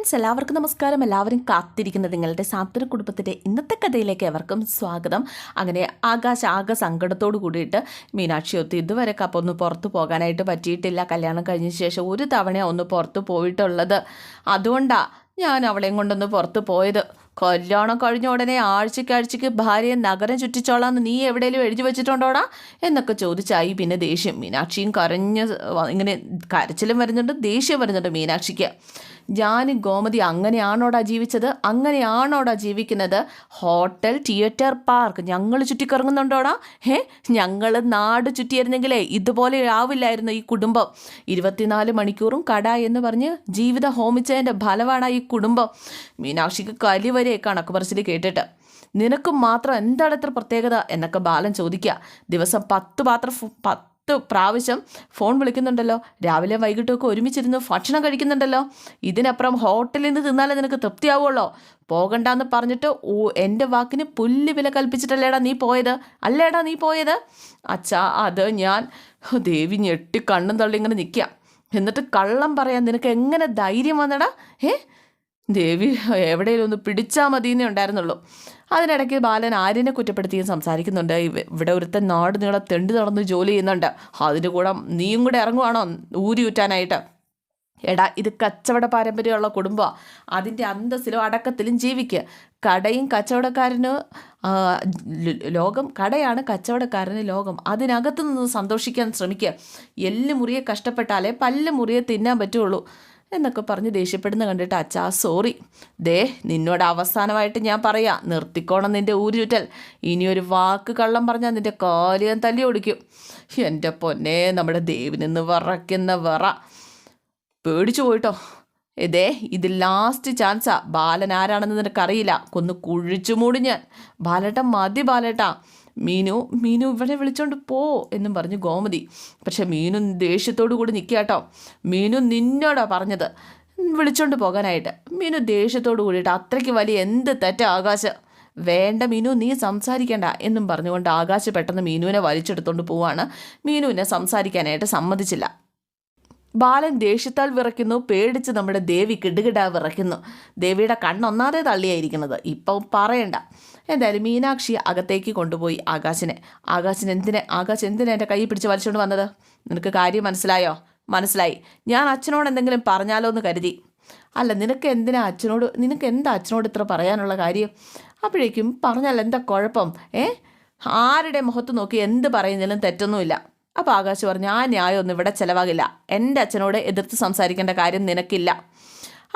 Friends എല്ലാവർക്കും നമസ്കാരം. എല്ലാവരും കാത്തിരിക്കുന്നത് നിങ്ങളുടെ സാത്വിക കുടുംബത്തിന്റെ ഇന്നത്തെ കഥയിലേക്ക് എവർക്കും സ്വാഗതം. അങ്ങനെ ആകാശ ആകെ സങ്കടത്തോട് കൂടിയിട്ട് മീനാക്ഷി ഒത്തി ഇതുവരെ കപ്പ ഒന്ന് പുറത്ത് പോകാനായിട്ട് പറ്റിയിട്ടില്ല. കല്യാണം കഴിഞ്ഞ ശേഷം ഒരു തവണ ഒന്ന് പുറത്ത് പോയിട്ടുള്ളത്. അതുകൊണ്ടാണ് ഞാൻ അവളെയും കൊണ്ടൊന്ന് പുറത്ത് പോയത്. കല്യാണം കഴിഞ്ഞ ഉടനെ ആഴ്ചക്കാഴ്ചയ്ക്ക് ഭാര്യയെ നഗരം ചുറ്റിച്ചോളാന്ന് നീ എവിടെയെങ്കിലും എഴുതി വെച്ചിട്ടുണ്ടോടാ? എന്നൊക്കെ ചോദിച്ചായി. പിന്നെ ദേഷ്യം. മീനാക്ഷിയും കരഞ്ഞ് ഇങ്ങനെ കരച്ചിലും വരുന്നുണ്ട് ദേഷ്യം വരുന്നുണ്ട് മീനാക്ഷിക്ക്. ഞാനും ഗോമതി അങ്ങനെയാണോടാ ജീവിച്ചത്? അങ്ങനെയാണോടാ ജീവിക്കുന്നത്? Hotel theatre park. ഞങ്ങൾ ചുറ്റിക്കറങ്ങുന്നുണ്ടോടാ? ഏ ഞങ്ങൾ നാട് ചുറ്റിയിരുന്നെങ്കിലേ ഇതുപോലെ ആവില്ലായിരുന്നു ഈ കുടുംബം. ഇരുപത്തിനാല് മണിക്കൂറും കട എന്ന് പറഞ്ഞ് ജീവിതം ഹോമിച്ചതിന്റെ ഫലമാണ് ഈ കുടുംബം. മീനാക്ഷിക്ക് കലി വരെ കണക്ക് പറച്ചിൽ കേട്ടിട്ട്. നിനക്കും മാത്രം എന്താണ് ഇത്ര പ്രത്യേകത? എന്നൊക്കെ ബാലൻ ചോദിക്കുക ദിവസം പത്ത് പാത്രം പത്ത് പ്രാവശ്യം ഫോൺ വിളിക്കുന്നുണ്ടല്ലോ. രാവിലെ വൈകിട്ടൊക്കെ ഒരുമിച്ചിരുന്ന് ഭക്ഷണം കഴിക്കുന്നുണ്ടല്ലോ. ഇതിനപ്പുറം ഹോട്ടലിൽ നിന്ന് തിന്നാലേ നിനക്ക് തൃപ്തിയാവുള്ളോ? പോകണ്ടെന്ന് പറഞ്ഞിട്ട് ഓ എന്റെ വാക്കിന് പുല്ല് വില കൽപ്പിച്ചിട്ടല്ലേടാ നീ പോയത്? അല്ലേടാ നീ പോയത്? അച്ഛാ അത് ഞാൻ ദേവി ഞെട്ടി കണ്ണും തള്ളി ഇങ്ങനെ നിൽക്കുക എന്നിട്ട് കള്ളം പറയാൻ നിനക്ക് എങ്ങനെ ധൈര്യം വന്നടാ? ഏ? ദേവി എവിടെയെങ്കിലും ഒന്ന് പിടിച്ചാൽ മതിയെന്നേ ഉണ്ടായിരുന്നുള്ളൂ. അതിനിടയ്ക്ക് ബാലൻ ആര്യനെ കുറ്റപ്പെടുത്തിയും സംസാരിക്കുന്നുണ്ട്. ഇവ- ഇവിടെ ഒരുത്തൻ നാട് നീളെ തെണ്ടി നടന്ന് ജോലി ചെയ്യുന്നുണ്ട്. അതിന്റെ കൂടെ നീയും കൂടെ ഇറങ്ങുവാണോ? ഊരി ഊറ്റാനായിട്ട്. എടാ ഇത് കച്ചവട പാരമ്പര്യമുള്ള കുടുംബമാണ് അതിന്റെ അന്തസ്സിലും അടക്കത്തിലും ജീവിക്കുക കടയും കച്ചവടക്കാരന് ലോകം കടയാണ് കച്ചവടക്കാരന് ലോകം. അതിനകത്ത് നിന്ന് സന്തോഷിക്കാൻ ശ്രമിക്കുക എല്ല് മുറിയെ കഷ്ടപ്പെട്ടാലേ പല്ല് മുറിയെ തിന്നാൻ പറ്റുള്ളൂ. എന്നൊക്കെ പറഞ്ഞ് ദേഷ്യപ്പെടുന്ന കണ്ടിട്ട് അച്ഛാ സോറി. ദേ നിന്നോട് അവസാനമായിട്ട് ഞാൻ പറയാം. നിർത്തിക്കോണം നിന്റെ ഇനി ഒരു വാക്ക് കള്ളം പറഞ്ഞാൽ നിന്റെ കാൽ ഞാൻ തല്ലി ഓടിക്കും. എന്റെ പൊന്നെ നമ്മുടെ ദേവിനിന്ന് വിറയ്ക്കുന്ന വിറ. പേടിച്ചു പോയിട്ടോ. ഇതേ ഇത് ലാസ്റ്റ് ചാൻസാ ബാലൻ ആരാണെന്ന് നിനക്കറിയില്ല. കൊന്ന് കുഴിച്ചു മൂടി ഞാൻ. ബാലേട്ട മതി ബാലേട്ട. മീനു മീനു ഇവിടെ വിളിച്ചോണ്ട് പോ എന്നും പറഞ്ഞു ഗോമതി. പക്ഷെ മീനു ദേഷ്യത്തോടു കൂടി നിൽക്കുക കേട്ടോ മീനു നിന്നോടാ പറഞ്ഞത്. വിളിച്ചോണ്ട് പോകാനായിട്ട്. മീനു ദേഷ്യത്തോടു കൂടിയിട്ട് അത്രയ്ക്ക് വലിയ എന്ത് തെറ്റ ആകാശ? വേണ്ട മീനു നീ സംസാരിക്കണ്ട എന്നും പറഞ്ഞുകൊണ്ട് ആകാശ് പെട്ടെന്ന് മീനുവിനെ വലിച്ചെടുത്തോണ്ട് പോവാണ്. മീനുവിനെ സംസാരിക്കാനായിട്ട് സമ്മതിച്ചില്ല. ബാലൻ ദേഷ്യത്താൽ വിറയ്ക്കുന്നു പേടിച്ച് നമ്മുടെ ദേവി കിടുകിടാ വിറയ്ക്കുന്നു. ദേവിയുടെ കണ്ണൊന്നാതെ തള്ളിയായിരിക്കുന്നത്. ഇപ്പം പറയണ്ട. എന്തായാലും മീനാക്ഷി അകത്തേക്ക് കൊണ്ടുപോയി ആകാശിനെ. ആകാശിന് എന്തിനെ ആകാശ് എന്തിനാ എന്റെ കൈ പിടിച്ച് വലിച്ചുകൊണ്ട് വന്നത്? നിനക്ക് കാര്യം മനസ്സിലായോ? മനസ്സിലായി. ഞാൻ അച്ഛനോട് എന്തെങ്കിലും പറഞ്ഞാലോ എന്ന് കരുതി. അല്ല നിനക്ക് എന്തിനാ അച്ഛനോട് നിനക്ക് എന്താ അച്ഛനോട് ഇത്ര പറയാനുള്ള കാര്യം? അപ്പോഴേക്കും പറഞ്ഞാൽ എന്താ കുഴപ്പം? ഏ? ആരുടെ മുഖത്ത് നോക്കി എന്ത് പറയുന്നതിലും തെറ്റൊന്നുമില്ല. അപ്പോൾ ആകാശ് പറഞ്ഞു ആ ന്യായമൊന്നും ഇവിടെ ചിലവാകില്ല. എന്റെ അച്ഛനോട് എതിർത്ത് സംസാരിക്കേണ്ട കാര്യം നിനക്കില്ല.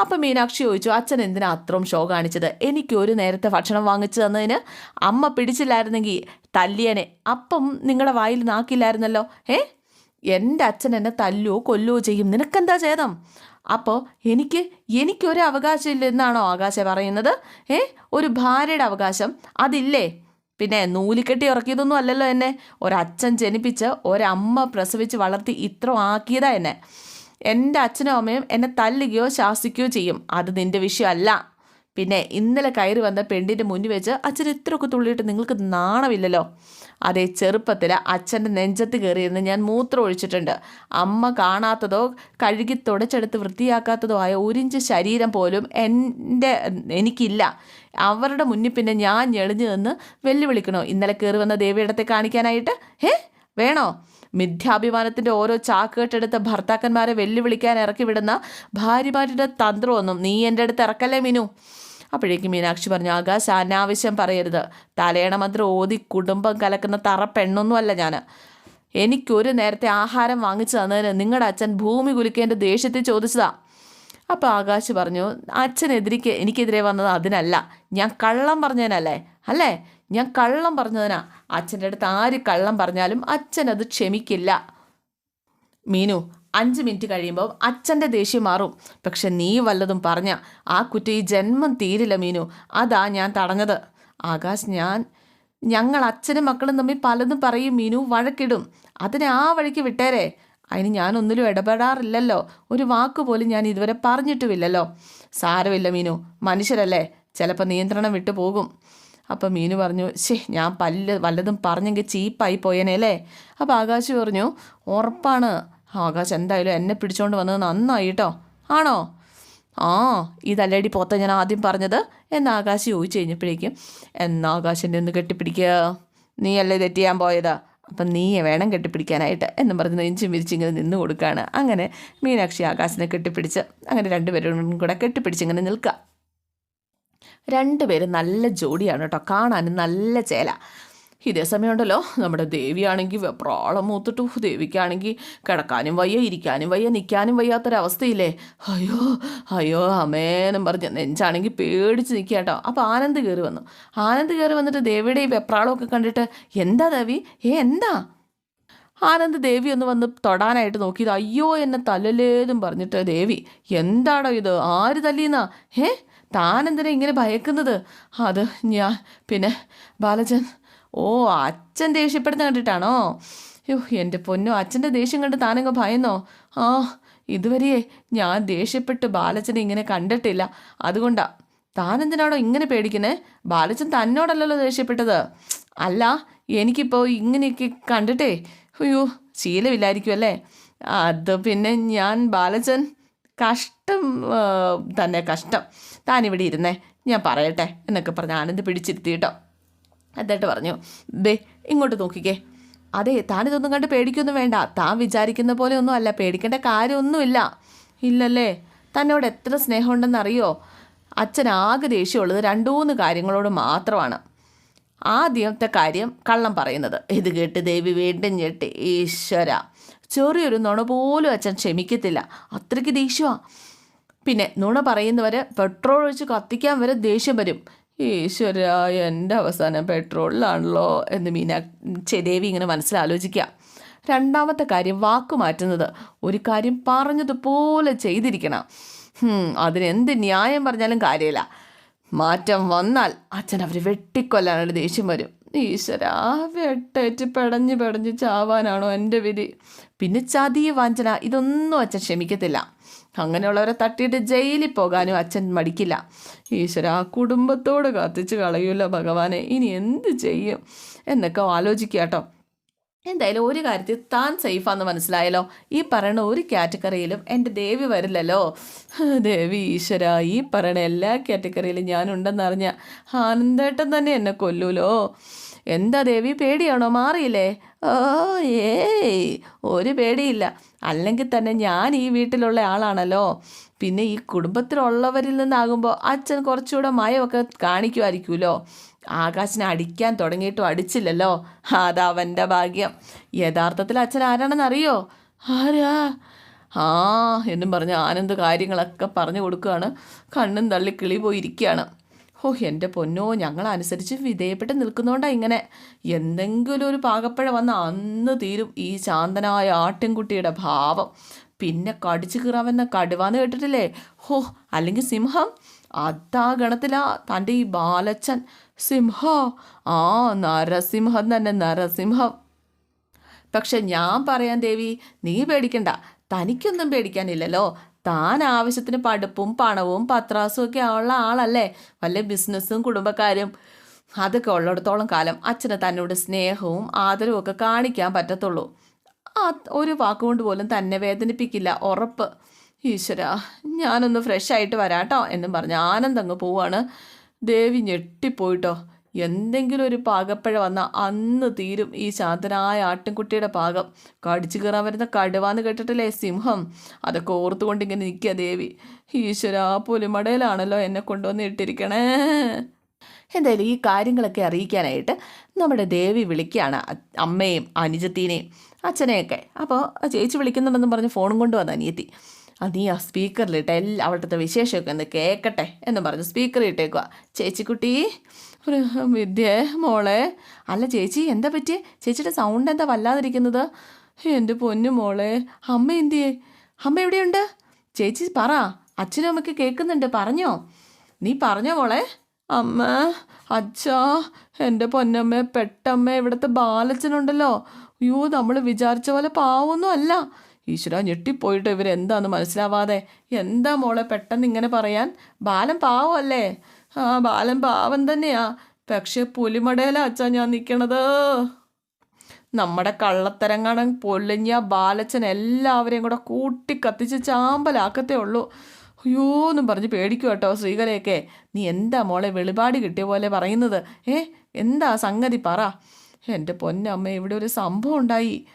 അപ്പം മീനാക്ഷി ചോദിച്ചു അച്ഛൻ എന്തിനാ അത്രയും ഷോ കാണിച്ചത്? എനിക്ക് ഒരു നേരത്തെ ഭക്ഷണം വാങ്ങിച്ചു തന്നതിന് അമ്മ പിടിച്ചില്ലായിരുന്നെങ്കിൽ തല്ലിയനെ. അപ്പം നിങ്ങളുടെ വായിൽ നാക്കില്ലായിരുന്നല്ലോ ഏ എന്റെ അച്ഛൻ എന്നെ തല്ലുവോ കൊല്ലുവോ ചെയ്യും? നിനക്കെന്താ ചേതം അപ്പോൾ എനിക്ക് എനിക്കൊരു അവകാശമില്ല എന്നാണോ ആകാശ പറയുന്നത്? ഏ ഒരു ഭാര്യയുടെ അവകാശം അതില്ലേ? പിന്നെ നൂലിക്കെട്ടി ഇറക്കിയതൊന്നും അല്ലല്ലോ എന്നെ. ഒരച്ഛൻ ജനിപ്പിച്ച് ഒരമ്മ പ്രസവിച്ച് വളർത്തി ഇത്ര ആക്കിയതാ എന്നെ. എന്റെ അച്ഛനും അമ്മയും എന്നെ തല്ലുകയോ ശാസിക്കുകയോ ചെയ്യും. അത് നിന്റെ വിഷയമല്ല. പിന്നെ ഇന്നലെ കയറി വന്ന പെണ്ണിന്റെ മുന്നിൽ വെച്ച് അച്ഛൻ ഇത്രയൊക്കെ തുള്ളിയിട്ട് നിങ്ങൾക്ക് നാണമില്ലല്ലോ. അതേ ചെറുപ്പത്തിൽ അച്ഛന്റെ നെഞ്ചത്ത് കയറിയിരുന്ന് ഞാൻ മൂത്രം ഒഴിച്ചിട്ടുണ്ട്. അമ്മ കാണാത്തതോ കഴുകി തുടച്ചെടുത്ത് വൃത്തിയാക്കാത്തതോ ആയ ഒരിഞ്ച് ശരീരം പോലും എന്റെ എനിക്കില്ല. അവരുടെ മുന്നിൽ പിന്നെ ഞാൻ ഞെളിഞ്ഞു നിന്ന് വെല്ലുവിളിക്കണോ? ഇന്നലെ കയറി വന്ന ദേവിയിടത്തെ കാണിക്കാനായിട്ട്? ഹേ വേണോ? മിഥ്യാഭിമാനത്തിന്റെ ഓരോ ചാക്കേട്ടെടുത്ത് ഭർത്താക്കന്മാരെ വെല്ലുവിളിക്കാൻ ഇറക്കി വിടുന്ന ഭാര്യമാരുടെ തന്ത്രമൊന്നും നീ എന്റെ അടുത്ത് ഇറക്കല്ലേ മീനു? അപ്പോഴേക്കും മീനാക്ഷി പറഞ്ഞു ആകാശ് അനാവശ്യം പറയരുത്. തലയണ മന്ത്രം ഓതി കുടുംബം കലക്കുന്ന തറ പെണ്ണൊന്നുമല്ല ഞാൻ എനിക്കൊരു നേരത്തെ ആഹാരം വാങ്ങിച്ചു തന്നതിന് നിങ്ങളുടെ അച്ഛൻ ഭൂമി കുലുക്കേന്റെ ദേഷ്യത്തിൽ ചോദിച്ചതാ. അപ്പോൾ ആകാശ് പറഞ്ഞു അച്ഛനെതിരിക്ക് എനിക്കെതിരെ വന്നത് അതിനല്ല. ഞാൻ കള്ളം പറഞ്ഞതിനല്ലേ? അല്ലേ? ഞാൻ കള്ളം പറഞ്ഞതിനാ. അച്ഛന്റെ അടുത്ത് ആര് കള്ളം പറഞ്ഞാലും അച്ഛൻ അത് ക്ഷമിക്കില്ല. മീനു അഞ്ച് മിനിറ്റ് കഴിയുമ്പോൾ അച്ഛന്റെ ദേഷ്യം മാറും. പക്ഷെ നീ വല്ലതും പറഞ്ഞ ആ കുറ്റി ജന്മം തീരില്ല മീനു. അതാ ഞാൻ തടഞ്ഞത്. ആകാശ് ഞാൻ ഞങ്ങൾ അച്ഛനും മക്കളും തമ്മിൽ പലതും പറയും മീനു വഴക്കിടും. അതിനെ ആ വഴിക്ക് വിട്ടേരെ. അതിന് ഞാനൊന്നിലും ഇടപെടാറില്ലല്ലോ. ഒരു വാക്ക് പോലും ഞാൻ ഇതുവരെ പറഞ്ഞിട്ടുമില്ലല്ലോ. സാരമില്ല മീനു. മനുഷ്യരല്ലേ. ചിലപ്പോൾ നിയന്ത്രണം വിട്ടു പോകും അപ്പം മീനു പറഞ്ഞു ശേ ഞാൻ പല്ല് വല്ലതും പറഞ്ഞെങ്കിൽ ചീപ്പായി പോയേനെ അല്ലേ? അപ്പോൾ ആകാശ് പറഞ്ഞു ഉറപ്പാണ്. ആകാശ് എന്തായാലും എന്നെ പിടിച്ചോണ്ട് വന്നത് നന്നായി കേട്ടോ ആണോ? ആ ഇതല്ലടി പോത്ത ഞാൻ ആദ്യം പറഞ്ഞത്? എന്ന് ആകാശ് ചോദിച്ചു കഴിഞ്ഞപ്പോഴേക്കും എന്നാ ആകാശന്റെ ഒന്ന് കെട്ടിപ്പിടിക്കുക നീയല്ലേ തെറ്റ് ചെയ്യാൻ പോയത്? അപ്പം നീ വേണം കെട്ടിപ്പിടിക്കാനായിട്ട്. എന്നും പറഞ്ഞ് നെഞ്ചും വിരിച്ചിങ്ങനെ നിന്ന് കൊടുക്കുകയാണ് അങ്ങനെ മീനാക്ഷി ആകാശിനെ കെട്ടിപ്പിടിച്ച് അങ്ങനെ രണ്ടുപേരും കൂടെ കെട്ടിപ്പിടിച്ചിങ്ങനെ നിൽക്കുക രണ്ടുപേരും നല്ല ജോഡിയാണ് കേട്ടോ. കാണാനും നല്ല ചേല. ഇതേ സമയമുണ്ടല്ലോ നമ്മുടെ ദേവിയാണെങ്കിൽ വെപ്രാളം മൂത്തിട്ടു. ദേവിക്കാണെങ്കിൽ കിടക്കാനും വയ്യ ഇരിക്കാനും വയ്യ നിൽക്കാനും വയ്യാത്തൊരവസ്ഥയില്ലേ? അയ്യോ അയ്യോ അമേനും പറഞ്ഞ് നെഞ്ചാണെങ്കിൽ പേടിച്ച് നിൽക്കുക കേട്ടോ. അപ്പോൾ ആനന്ദ് കയറി വന്നു. ആനന്ദ് കയറി വന്നിട്ട് ദേവിയുടെ ഈ വെപ്രാളമൊക്കെ കണ്ടിട്ട് എന്താ ദേവി? ഏ എന്താ? ആനന്ദ് ദേവി ഒന്ന് വന്ന് തൊടാനായിട്ട് നോക്കിയത്. അയ്യോ എന്നെ തല്ലലേതും പറഞ്ഞിട്ട് ദേവി എന്താണോ ഇത്? ആര് തല്ലിയെന്നാ? ഏ താനെന്തിനാ ഇങ്ങനെ ഭയക്കുന്നത്? അത് ഞാൻ പിന്നെ ബാലചൻ ഓ അച്ഛൻ ദേഷ്യപ്പെടുന്ന കണ്ടിട്ടാണോ? യോ എന്റെ പൊന്നോ അച്ഛന്റെ ദേഷ്യം കണ്ട് താനങ്ങ് ഭയന്നോ? ആ ഇതുവരെയേ ഞാൻ ദേഷ്യപ്പെട്ട് ബാലച്ചനെ ഇങ്ങനെ കണ്ടിട്ടില്ല. അതുകൊണ്ടാ താനെന്തിനാണോ ഇങ്ങനെ പേടിക്കുന്നേ? ബാലച്ചൻ തന്നോടല്ലല്ലോ ദേഷ്യപ്പെട്ടത്. അല്ല എനിക്കിപ്പോൾ ഇങ്ങനെയൊക്കെ കണ്ടിട്ടേ അയ്യോ ശീലമില്ലായിരിക്കും അല്ലേ അത് പിന്നെ ഞാൻ ബാലചൻ കഷ്ടം തന്നെ കഷ്ടം. താനിവിടെ ഇരുന്നേ ഞാൻ പറയട്ടെ എന്നൊക്കെ പറഞ്ഞ് ആനന്ദ് പിടിച്ചിരുത്തി കേട്ടോ. എന്നിട്ട് പറഞ്ഞു ദേ ഇങ്ങോട്ട് നോക്കിക്കേ. അതെ താനിതൊന്നും കണ്ട് പേടിക്കൊന്നും വേണ്ട. താൻ വിചാരിക്കുന്ന പോലെ ഒന്നും അല്ല പേടിക്കേണ്ട കാര്യമൊന്നുമില്ല. ഇല്ലല്ലേ തന്നോട് എത്ര സ്നേഹമുണ്ടെന്നറിയോ? അച്ഛൻ ആകെ ദേഷ്യമുള്ളത് രണ്ടു മൂന്ന് കാര്യങ്ങളോട് മാത്രമാണ്. ആദ്യത്തെ കാര്യം കള്ളം പറയുന്നത്. ഇത് കേട്ട് ദേവി വീണ്ടും ഞെട്ടി. ഈശ്വര. ചെറിയൊരു നുണ പോലും അച്ഛൻ ക്ഷമിക്കത്തില്ല. അത്രയ്ക്ക് ദേഷ്യമാണ് പിന്നെ നുണ പറയുന്നവരെ പെട്രോൾ ഒഴിച്ച് കത്തിക്കാൻ വരെ ദേഷ്യം വരും. ഈശ്വര എന്റെ അവസാനം പെട്രോളിലാണല്ലോ എന്ന് മീന ചെ- ദേവി ഇങ്ങനെ മനസ്സിലാലോചിക്കുക രണ്ടാമത്തെ കാര്യം വാക്ക് മാറ്റുന്നത്. ഒരു കാര്യം പറഞ്ഞതുപോലെ ചെയ്തിരിക്കണം. അതിനെന്ത് ന്യായം പറഞ്ഞാലും കാര്യമില്ല. മാറ്റം വന്നാൽ അച്ഛൻ അവർ വെട്ടിക്കൊല്ലാനുള്ള ദേഷ്യം വരും. ഈശ്വര വെട്ടേറ്റ് പെടഞ്ഞ് പെടഞ്ഞ് ചാവാനാണോ എന്റെ വിധി. പിന്നെ ചതി വാഞ്ചന ഇതൊന്നും അച്ഛൻ ക്ഷമിക്കത്തില്ല. അങ്ങനെയുള്ളവരെ തട്ടിയിട്ട് ജയിലിൽ പോകാനും അച്ഛൻ മടിക്കില്ല. ഈശ്വര ആ കുടുംബത്തോട് കത്തിച്ച് കളയൂല ഭഗവാനെ. ഇനി എന്ത് ചെയ്യും? എന്നൊക്കെ ആലോചിക്കുക കേട്ടോ. എന്തായാലും ഒരു കാര്യത്തിൽ താൻ സേഫാന്ന് മനസ്സിലായല്ലോ. ഈ പറയുന്ന ഒരു കാറ്റഗറിയിലും എന്റെ ദേവി വരില്ലല്ലോ. ദേവി ഈശ്വര ഈ പറയുന്ന എല്ലാ കാറ്റഗറിയിലും ഞാനുണ്ടെന്നറിഞ്ഞ ആനന്ദേട്ടൻ തന്നെ എന്നെ കൊല്ലൂലോ. എന്താ ദേവി പേടിയാണോ? മാറിയില്ലേ? ഓ ഏയ് ഒരു പേടിയില്ല. അല്ലെങ്കിൽ തന്നെ ഞാൻ ഈ വീട്ടിലുള്ള ആളാണല്ലോ. പിന്നെ ഈ കുടുംബത്തിലുള്ളവരിൽ നിന്നാകുമ്പോൾ അച്ഛൻ കുറച്ചുകൂടെ മയമൊക്കെ കാണിക്കുമായിരിക്കുമല്ലോ. ആകാശിനെ അടിക്കാൻ തുടങ്ങിയിട്ടും അടിച്ചില്ലല്ലോ. അതവന്റെ ഭാഗ്യം. യഥാർത്ഥത്തിൽ അച്ഛൻ ആരാണെന്ന് അറിയോ ആരാ? ആ എന്നും പറഞ്ഞ് ആനന്ദ് കാര്യങ്ങളൊക്കെ പറഞ്ഞു കൊടുക്കുകയാണ്. കണ്ണും തള്ളി കിളി പോയിരിക്കുകയാണ് ഓ എന്റെ പൊന്നോ ഞങ്ങളനുസരിച്ച് വിധേയപ്പെട്ട് നിൽക്കുന്നതുകൊണ്ടാണ് ഇങ്ങനെ. എന്തെങ്കിലും ഒരു പാകപ്പഴ വന്ന അന്ന് തീരും ഈ ശാന്തനായ ആട്ടിൻകുട്ടിയുടെ ഭാവം. പിന്നെ കടിച്ചു കീറാമെന്ന കടുവാന്ന് കേട്ടിട്ടില്ലേ? ഹോ അല്ലെങ്കിൽ സിംഹം? അതാ ഗണത്തിലാ തന്റെ ഈ ബാലച്ചൻ. സിംഹ? ആ നരസിംഹം തന്നെ നരസിംഹം. പക്ഷെ ഞാൻ പറയാൻ ദേവി നീ പേടിക്കണ്ട. തനിക്കൊന്നും പേടിക്കാനില്ലല്ലോ. താൻ ആവശ്യത്തിന് പഠിപ്പും പണവും പത്രാസും ഒക്കെ ഉള്ള ആളല്ലേ? വല്ല ബിസിനസ്സും കുടുംബക്കാരും. അതൊക്കെ ഉള്ളിടത്തോളം കാലം അച്ഛന് തന്നോട് സ്നേഹവും ആദരവും ഒക്കെ കാണിക്കാൻ പറ്റത്തുള്ളൂ. ആ ഒരു വാക്കുകൊണ്ട് പോലും തന്നെ വേദനിപ്പിക്കില്ല ഉറപ്പ്. ഈശ്വര ഞാനൊന്ന് ഫ്രഷ് ആയിട്ട് വരാട്ടോ എന്നും പറഞ്ഞ് ആനന്ദങ്ങ് പോവാണ്. ദേവി ഞെട്ടിപ്പോയിട്ടോ. എന്തെങ്കിലും ഒരു പാകപ്പഴ വന്ന അന്ന് തീരും ഈ ശാന്തനായ ആട്ടിൻകുട്ടിയുടെ പാകം. കടിച്ചു കയറാൻ വരുന്ന കടുവാന്ന് കേട്ടിട്ടില്ലേ സിംഹം? അതൊക്കെ ഓർത്തുകൊണ്ട് ഇങ്ങനെ നിൽക്കുക ദേവി. ഈശ്വര പുലിമടയിലാണല്ലോ എന്നെ കൊണ്ടുവന്ന് ഇട്ടിരിക്കണേ. എന്തായാലും ഈ കാര്യങ്ങളൊക്കെ അറിയിക്കാനായിട്ട് നമ്മുടെ ദേവി വിളിക്കുകയാണ് അമ്മയും അനുജത്തീനെയും അച്ഛനെയൊക്കെ. അപ്പോൾ ചേച്ചി വിളിക്കുന്നുണ്ടെന്ന് പറഞ്ഞ് ഫോണും കൊണ്ട് വന്ന അനിയത്തി അത് നീ ആ സ്പീക്കറിലിട്ട് എല്ലാ അവിടുത്തെ വിശേഷമൊക്കെ ഒന്ന് കേൾക്കട്ടെ എന്ന് പറഞ്ഞ് സ്പീക്കറിൽ ഇട്ടേക്കുക ചേച്ചിക്കുട്ടി വിദ്യ മോളെ. അല്ല ചേച്ചി എന്താ പറ്റിയേ? ചേച്ചിയുടെ സൗണ്ട് എന്താ വല്ലാതിരിക്കുന്നത്? എന്റെ പൊന്നു മോളെ. അമ്മ എന്തിയേ? അമ്മ എവിടെയുണ്ട്? ചേച്ചി പറ. അച്ഛനും അമ്മയ്ക്ക് കേൾക്കുന്നുണ്ട്. പറഞ്ഞോ? നീ പറഞ്ഞോ മോളെ? അമ്മ അച്ഛാ എന്റെ പൊന്നമ്മ പെട്ടമ്മ ഇവിടുത്തെ ബാലച്ചനുണ്ടല്ലോ. അയ്യോ നമ്മൾ വിചാരിച്ച പോലെ പാവൊന്നും അല്ല ഈശ്വര ഞെട്ടിപ്പോയിട്ട് ഇവരെന്താന്ന് മനസ്സിലാവാതെ. എന്താ മോളെ പെട്ടെന്ന് ഇങ്ങനെ പറയാൻ? ബാലൻ പാവമല്ലേ? ആ ബാലൻ പാവം തന്നെയാ. പക്ഷെ പുലിമടയിലാ അച്ഛാ ഞാൻ നിൽക്കണത് നമ്മുടെ കള്ളത്തരങ്ങാണ് പൊളിഞ്ഞ ബാലച്ചൻ എല്ലാവരെയും കൂടെ കൂട്ടി കത്തിച്ച് ചാമ്പലാക്കത്തേ ഉള്ളൂ. അയ്യോ എന്നും പറഞ്ഞ് പേടിക്കും കേട്ടോ ശ്രീകലയൊക്കെ. നീ എന്താ മോളെ വെളിപാട് കിട്ടിയ പോലെ പറയുന്നത്? ഏ എന്താ സംഗതി പറ. എന്റെ പൊന്നമ്മ ഇവിടെ ഒരു സംഭവം ഉണ്ടായി.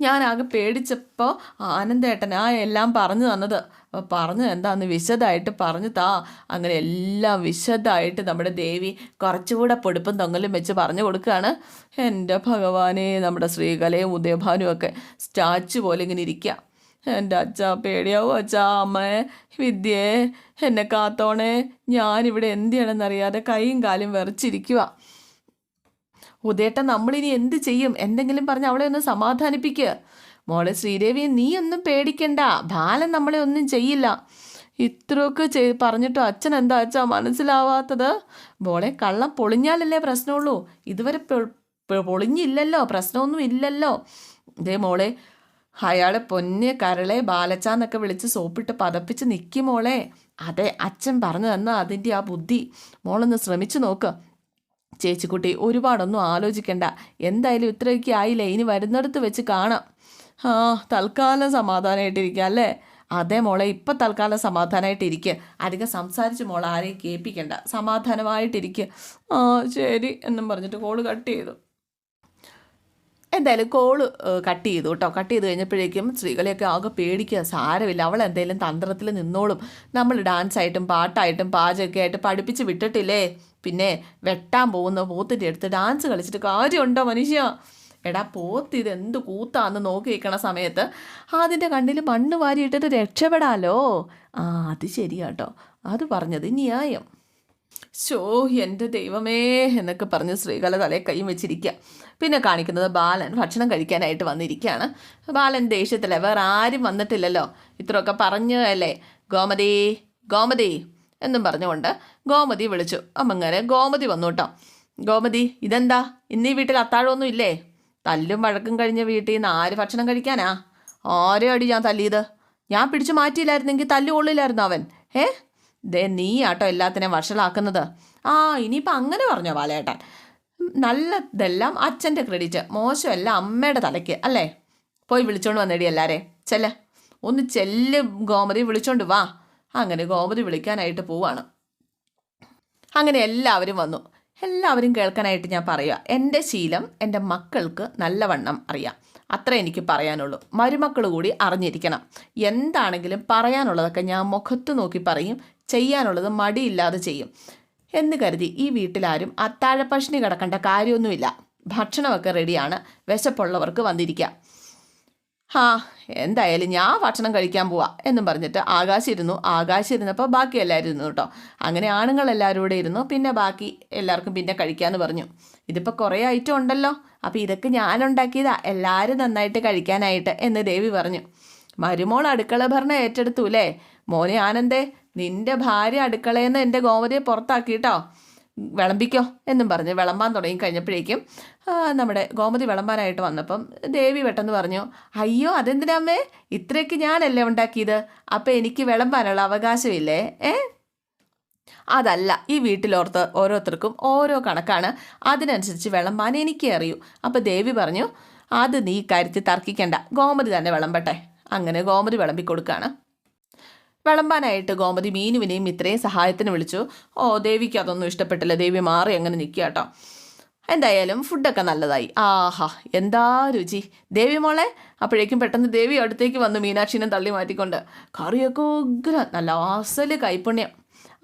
ഞാനാകെ പേടിച്ചപ്പോൾ ആനന്ദേട്ടനാ എല്ലാം പറഞ്ഞു തന്നത്. പറഞ്ഞു എന്താന്ന് വിശദമായിട്ട് പറഞ്ഞു താ. അങ്ങനെ എല്ലാം വിശദമായിട്ട് നമ്മുടെ ദേവി കുറച്ചുകൂടെ പൊടുപ്പും തൊങ്ങലും വെച്ച് പറഞ്ഞു കൊടുക്കുകയാണ്. എന്റെ ഭഗവാനെ നമ്മുടെ ശ്രീകലയും ഉദയഭാനും ഒക്കെ സ്റ്റാച്ചു പോലെ ഇങ്ങനെ ഇരിക്കുക എന്റെ അച്ഛ പേടിയാവും അച്ഛ അമ്മേ വിദ്യയെ എന്നെ കാത്തോണേ. ഞാനിവിടെ എന്ത് ചെയ്യണമെന്നറിയാതെ കൈയും കാലും വിറച്ചിരിക്കുക ഉദയേട്ടൻ നമ്മളിനി എന്ത് ചെയ്യും? എന്തെങ്കിലും പറഞ്ഞ് അവളെ ഒന്ന് സമാധാനിപ്പിക്കുക മോളെ ശ്രീദേവി നീ ഒന്നും പേടിക്കണ്ട. ബാലൻ നമ്മളെ ഒന്നും ചെയ്യില്ല. ഇത്രയൊക്കെ ചെയ് പറഞ്ഞിട്ടോ അച്ഛൻ എന്താ അച്ഛാ മനസ്സിലാവാത്തത്? മോളെ കള്ളം പൊളിഞ്ഞാലല്ലേ പ്രശ്നമുള്ളൂ. ഇതുവരെ പൊളിഞ്ഞില്ലല്ലോ. പ്രശ്നമൊന്നും ഇല്ലല്ലോ. ഇതേ മോളെ അയാളെ പൊന്നെ കരളെ ബാലച്ചാന്നൊക്കെ വിളിച്ച് സോപ്പിട്ട് പതപ്പിച്ച് നിൽക്കി മോളെ. അതെ അച്ഛൻ പറഞ്ഞു തന്ന അതിന്റെ ആ ബുദ്ധി. മോളൊന്ന് ശ്രമിച്ചു നോക്ക്. ചേച്ചിക്കുട്ടി ഒരുപാടൊന്നും ആലോചിക്കണ്ട. എന്തായാലും ഇത്രയൊക്കെ ആയില്ലേ? ഇനി വരുന്നിടത്ത് വെച്ച് കാണാം. ആ തൽക്കാലം സമാധാനമായിട്ടിരിക്കുക അല്ലേ? അതെ മോളെ ഇപ്പം തൽക്കാലം സമാധാനമായിട്ടിരിക്കുക അധികം സംസാരിച്ച് മോളെ ആരെയും കേൾപ്പിക്കണ്ട. സമാധാനമായിട്ടിരിക്കുക ആ ശരി എന്നും പറഞ്ഞിട്ട് കോൾ കട്ട് ചെയ്തു. എന്തായാലും കോൾ കട്ട് ചെയ്തു കേട്ടോ. കട്ട് ചെയ്ത് കഴിഞ്ഞപ്പോഴേക്കും സ്ത്രീകളെയൊക്കെ ആകെ പേടിക്കുക. സാരമില്ല അവൾ എന്തെങ്കിലും തന്ത്രത്തിൽ നിന്നോളും. നമ്മൾ ഡാൻസ് ആയിട്ടും പാട്ടായിട്ടും പാചകമൊക്കെ ആയിട്ട് പഠിപ്പിച്ച് വിട്ടിട്ടില്ലേ? പിന്നെ വെട്ടാൻ പോകുന്ന പോത്തിന്റെ അടുത്ത് ഡാൻസ് കളിച്ചിട്ട് കാര്യമുണ്ടോ മനുഷ്യ? എടാ പോത്ത് ഇത് എന്ത് കൂത്താന്ന് നോക്കി നിൽക്കണ സമയത്ത് അതിന്റെ കണ്ണിൽ മണ്ണ് വാരിയിട്ടിട്ട് രക്ഷപ്പെടാലോ? ആ അത് ശരിയാട്ടോ. അത് പറഞ്ഞത് ന്യായം. ഷോ എന്റെ ദൈവമേ എന്നൊക്കെ പറഞ്ഞ് ശ്രീകല തലയെ കൈയും വെച്ചിരിക്കുക പിന്നെ കാണിക്കുന്നത് ബാലൻ ഭക്ഷണം കഴിക്കാനായിട്ട് വന്നിരിക്കുകയാണ് ബാലൻ ദേഷ്യത്തിലെ വേറെ ആരും വന്നിട്ടില്ലല്ലോ. ഇത്രയൊക്കെ പറഞ്ഞു അല്ലേ? ഗോമതി ഗോമതി എന്നും പറഞ്ഞുകൊണ്ട് ഗോമതി വിളിച്ചു. അമ്മങ്ങനെ ഗോമതി വന്നു കേട്ടോ. ഗോമതി ഇതെന്താ? ഇന്നീ വീട്ടിൽ അത്താഴമൊന്നും ഇല്ലേ? തല്ലും വഴക്കും കഴിഞ്ഞ വീട്ടിൽ നിന്ന് ആര് ഭക്ഷണം കഴിക്കാനാ? ആരോ അടി ഞാൻ തല്ലിയത്? ഞാൻ പിടിച്ചു മാറ്റിയില്ലായിരുന്നെങ്കിൽ തല്ലു കൊള്ളില്ലായിരുന്നു അവൻ? ഏ ദേ നീ ആട്ടോ എല്ലാത്തിനെയും വഷളാക്കുന്നത്. ആ ഇനിയിപ്പോൾ അങ്ങനെ പറഞ്ഞോ ബാലേട്ടൻ. നല്ലതെല്ലാം അച്ഛന്റെ ക്രെഡിറ്റ് മോശമല്ല അമ്മയുടെ തലയ്ക്ക് അല്ലേ? പോയി വിളിച്ചോണ്ട് വന്നേടി എല്ലാരെ. ചെല്ല. ഒന്ന് ചെല്ല് ഗോമതി വിളിച്ചോണ്ട് വാ. അങ്ങനെ ഗോമതി വിളിക്കാനായിട്ട് പോവാണ്. അങ്ങനെ എല്ലാവരും വന്നു. എല്ലാവരും കേൾക്കാനായിട്ട് ഞാൻ പറയുക. എന്റെ ശീലം എന്റെ മക്കൾക്ക് നല്ലവണ്ണം അറിയാം. അത്ര എനിക്ക് പറയാനുള്ളൂ. മരുമക്കൾ കൂടി അറിഞ്ഞിരിക്കണം. എന്താണെങ്കിലും പറയാനുള്ളതൊക്കെ ഞാൻ മുഖത്ത് നോക്കി പറയും. ചെയ്യാനുള്ളത് മടിയില്ലാതെ ചെയ്യും. എന്ന് കരുതി ഈ വീട്ടിലാരും അത്താഴപ്പശിനി കിടക്കേണ്ട കാര്യമൊന്നുമില്ല. ഭക്ഷണമൊക്കെ റെഡിയാണ് വിശപ്പുള്ളവർക്ക് വന്നിരിക്കാം. ആ എന്തായാലും ഞാൻ ഭക്ഷണം കഴിക്കാൻ പോവാ എന്നും പറഞ്ഞിട്ട് ആകാശ് ഇരുന്നു. ഇരുന്നപ്പോൾ ബാക്കി എല്ലാവരും ഇരുന്നു കേട്ടോ. അങ്ങനെ ആണുങ്ങൾ എല്ലാവരും കൂടെ ഇരുന്നു. പിന്നെ ബാക്കി എല്ലാവർക്കും പിന്നെ കഴിക്കാമെന്ന് പറഞ്ഞു. ഇതിപ്പോൾ കുറേ ഐറ്റം ഉണ്ടല്ലോ. അപ്പോൾ ഇതൊക്കെ ഞാൻ ഉണ്ടാക്കിയതാ. എല്ലാവരും നന്നായിട്ട് കഴിക്കാനായിട്ട് എന്ന് ദേവി പറഞ്ഞു. മരുമോൾ അടുക്കള ഭരണം ഏറ്റെടുത്തു അല്ലേ മോനെ ആനന്ദേ നിന്റെ ഭാര്യ അടുക്കളയിൽ നിന്ന് എന്റെ ഗോമതിയെ പുറത്താക്കിയിട്ടോ വിളമ്പിക്കോ എന്നും പറഞ്ഞ് വിളമ്പാൻ തുടങ്ങി കഴിഞ്ഞപ്പോഴേക്കും നമ്മുടെ ഗോമതി വിളമ്പാനായിട്ട് വന്നപ്പം ദേവി പെട്ടെന്ന് പറഞ്ഞു അയ്യോ അതെന്തിനമ്മേ ഇത്രയൊക്കെ ഞാനല്ലേ ഉണ്ടാക്കിയത്? അപ്പം എനിക്ക് വിളമ്പാനുള്ള അവകാശമില്ലേ? ഏ? അതല്ല ഈ വീട്ടിലോർത്ത് ഓരോരുത്തർക്കും ഓരോ കണക്കാണ്. അതിനനുസരിച്ച് വിളമ്പാൻ എനിക്ക് അറിയൂ. അപ്പോൾ ദേവി പറഞ്ഞു അത് നീ ഇക്കാര്യത്തിൽ തർക്കിക്കണ്ട. ഗോമതി തന്നെ വിളമ്പട്ടെ. അങ്ങനെ ഗോമതി വിളമ്പി കൊടുക്കുകയാണ് വിളമ്പാനായിട്ട് ഗോമതി മീനുവിനെയും ഇത്രയും സഹായത്തിന് വിളിച്ചു. ഓ ദേവിക്ക് അതൊന്നും ഇഷ്ടപ്പെട്ടില്ല. ദേവി മാറി അങ്ങനെ നിൽക്കുക കേട്ടോ. എന്തായാലും ഫുഡൊക്കെ നല്ലതായി. ആഹാ എന്താ രുചി. ദേവി മോളെ അപ്പോഴേക്കും പെട്ടെന്ന് ദേവി അടുത്തേക്ക് വന്നു മീനാക്ഷിനെ തള്ളി മാറ്റിക്കൊണ്ട്. കറിയൊക്കെ ഉഗ്ര നല്ല അസൽ കൈപ്പുണ്യം.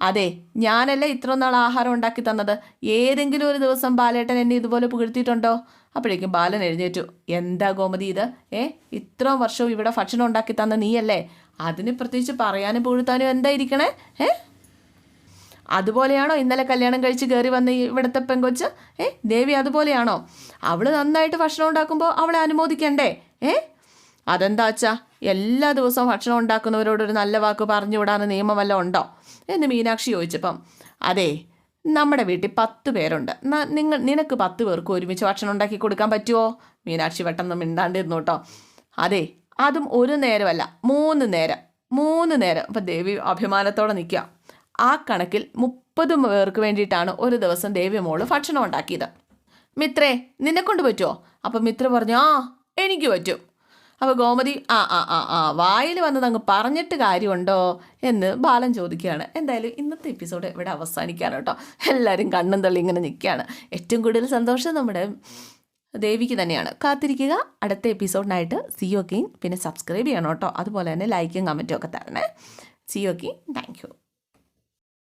അതെ ഞാനല്ല ഇത്ര നാൾ ആഹാരം ഉണ്ടാക്കി തന്നത്? ഏതെങ്കിലും ഒരു ദിവസം ബാലേട്ടൻ എന്നെ ഇതുപോലെ പുകഴ്ത്തിയിട്ടുണ്ടോ? അപ്പോഴേക്കും ബാലൻ എഴുന്നേറ്റു. എന്താ ഗോമതി ഇത്? ഏ ഇത്രയും വർഷവും ഇവിടെ ഭക്ഷണം ഉണ്ടാക്കി തന്ന നീയല്ലേ? അതിന് പ്രത്യേകിച്ച് പറയാനും പുഴുത്താനും എന്തായിരിക്കണേ? ഏ? അതുപോലെയാണോ ഇന്നലെ കല്യാണം കഴിച്ച് കയറി വന്ന ഇവിടുത്തെ പെങ്കൊച്ച്? ഏ? ദേവി അതുപോലെയാണോ? അവൾ നന്നായിട്ട് ഭക്ഷണം ഉണ്ടാക്കുമ്പോൾ അവളെ അനുമോദിക്കണ്ടേ? ഏ? അതെന്താ അച്ഛാ? എല്ലാ ദിവസവും ഭക്ഷണം ഉണ്ടാക്കുന്നവരോടൊരു നല്ല വാക്ക് പറഞ്ഞു വിടാന്ന് നിയമം വല്ല ഉണ്ടോ? എന്ന് മീനാക്ഷി ചോദിച്ചപ്പം അതെ നമ്മുടെ വീട്ടിൽ പത്ത് പേരുണ്ട്. നിങ്ങൾ നിനക്ക് പത്ത് പേർക്ക് ഒരുമിച്ച് ഭക്ഷണം ഉണ്ടാക്കി കൊടുക്കാൻ പറ്റുമോ മീനാക്ഷി പെട്ടെന്ന് മിണ്ടാണ്ടിരുന്നു കേട്ടോ. അതെ അതും ഒരു നേരമല്ല മൂന്ന് നേരം മൂന്ന് നേരം. അപ്പം ദേവി അഭിമാനത്തോടെ നിൽക്കുക. ആ കണക്കിൽ മുപ്പത് പേർക്ക് വേണ്ടിയിട്ടാണ് ഒരു ദിവസം ദേവി മോൾ ഭക്ഷണം ഉണ്ടാക്കിയത്. മിത്രേ നിന്നെ കൊണ്ട് പറ്റുമോ അപ്പം മിത്ര പറഞ്ഞു ആ എനിക്ക് പറ്റും. അപ്പോൾ ഗോമതി ആ ആ ആ ആ വായിൽ വന്നത് അങ്ങ് പറഞ്ഞിട്ട് കാര്യമുണ്ടോ എന്ന് ബാലൻ ചോദിക്കുകയാണ്. എന്തായാലും ഇന്നത്തെ എപ്പിസോഡ് ഇവിടെ അവസാനിക്കുകയാണ് കേട്ടോ. എല്ലാവരും കണ്ണും തള്ളി ഇങ്ങനെ നിൽക്കുകയാണ്. ഏറ്റവും കൂടുതൽ സന്തോഷം നമ്മുടെ ദേവിക്ക് തന്നെയാണ്. കാത്തിരിക്കുക. അടുത്ത എപ്പിസോഡിനായിട്ട് സി ഒക്കെയും പിന്നെ സബ്സ്ക്രൈബ് ചെയ്യണം കേട്ടോ. അതുപോലെ തന്നെ ലൈക്കും കമന്റും ഒക്കെ തരണേ. സി ഒക്കെയും താങ്ക് യു